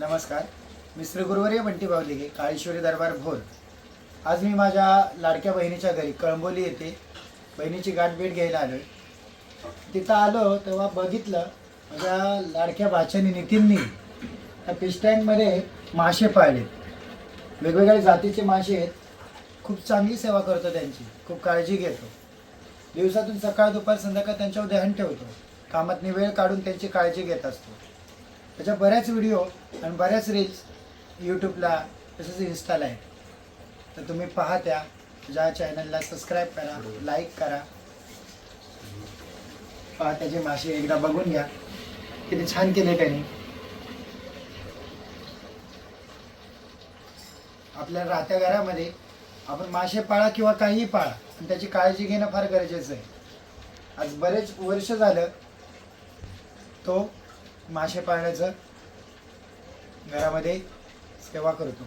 नमस्कार. मी श्री गुरुवर्य बंटी भावलिगे काळेश्वरी दरबार भोर. आज मी माझ्या लाडक्या बहिणीच्या घरी कळंबोली येथे बहिणीची गाठभेट घ्यायला आलो तिथं आलो तेव्हा बघितलं माझ्या लाडक्या भाच्यानी नितीननी त्या फिश टँकमध्ये मासे पाळले. वेगवेगळ्या जातीचे मासे आहेत. खूप चांगली सेवा करतो त्यांची खूप काळजी घेतो. दिवसातून सकाळ दुपार संध्याकाळ त्यांच्यावर ध्यान ठेवतो. कामातनी वेळ काढून त्यांची काळजी घेत असतो. त्याच्या बऱ्याच व्हिडिओ आणि बऱ्याच रील्स यूट्यूबला तसंच इन्स्टाला आहेत. तर तुम्ही पहा त्या ज्या चॅनलला सबस्क्राईब करा लाईक करा. पहा त्याचे मासे एकदा बघून घ्या. किती छान केले त्यांनी. आपल्या राहत्या घरामध्ये आपण मासे पाळा किंवा काहीही पाळा पण त्याची काळजी घेणं फार गरजेचं आहे. आज बरेच वर्ष झालं तो मासे पाळण्याचं घरामध्ये सेवा करतो.